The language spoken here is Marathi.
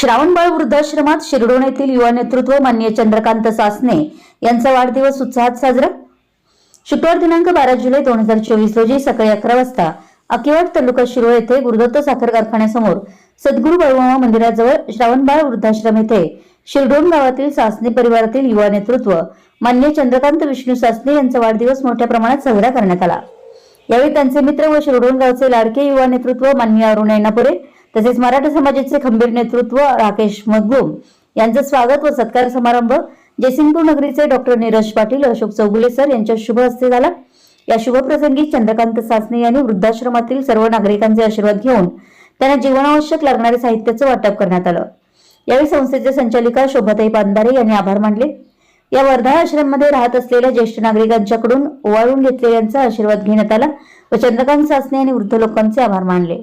श्रावणबाळ वृद्धाश्रमात शिरडोण येथील युवा नेतृत्व मान्य चंद्रकांत सासने यांचा वाढदिवस उत्साहात साजरा. शुक्रवार दिनांक बारा जुलै दोन हजार चोवीस रोजी सकाळी अकरा वाजता अकिवाड तालुका शिरोळ येथे गुरुदत्त साखर कारखान्यासमोर सद्गुरू बाळूमामा मंदिराजवळ श्रावणबाळ वृद्धाश्रम येथे शिरडोण गावातील सासने परिवारातील युवा नेतृत्व मान्य चंद्रकांत विष्णू सासने यांचा वाढदिवस मोठ्या प्रमाणात साजरा करण्यात आला. यावेळी त्यांचे मित्र व शिरडोण गावचे लाडके युवा नेतृत्व मान्य अरुण ऐनापुरे तसेच मराठा समाजाचे खंबीर नेतृत्व राकेश मगदूम यांचं स्वागत व सत्कार समारंभ जयसिंगपूर नगरीचे डॉक्टर नीरज पाटील अशोक चौगुले सर यांच्या शुभ हस्ते झाला. या शुभप्रसंगी चंद्रकांत सासने यांनी वृद्धाश्रमातील सर्व नागरिकांचे आशीर्वाद घेऊन त्यांना जीवनावश्यक लागणारे साहित्याचं वाटप करण्यात आलं. यावेळी संस्थेच्या संचालिका शोभाताई पांधारे यांनी आभार मानले. या वर्धा आश्रममध्ये राहत असलेल्या ज्येष्ठ नागरिकांच्याकडून ओवाळून घेतलेल्यांचा आशीर्वाद घेण्यात आला व चंद्रकांत सासने यांनी वृद्ध लोकांचे आभार मानले.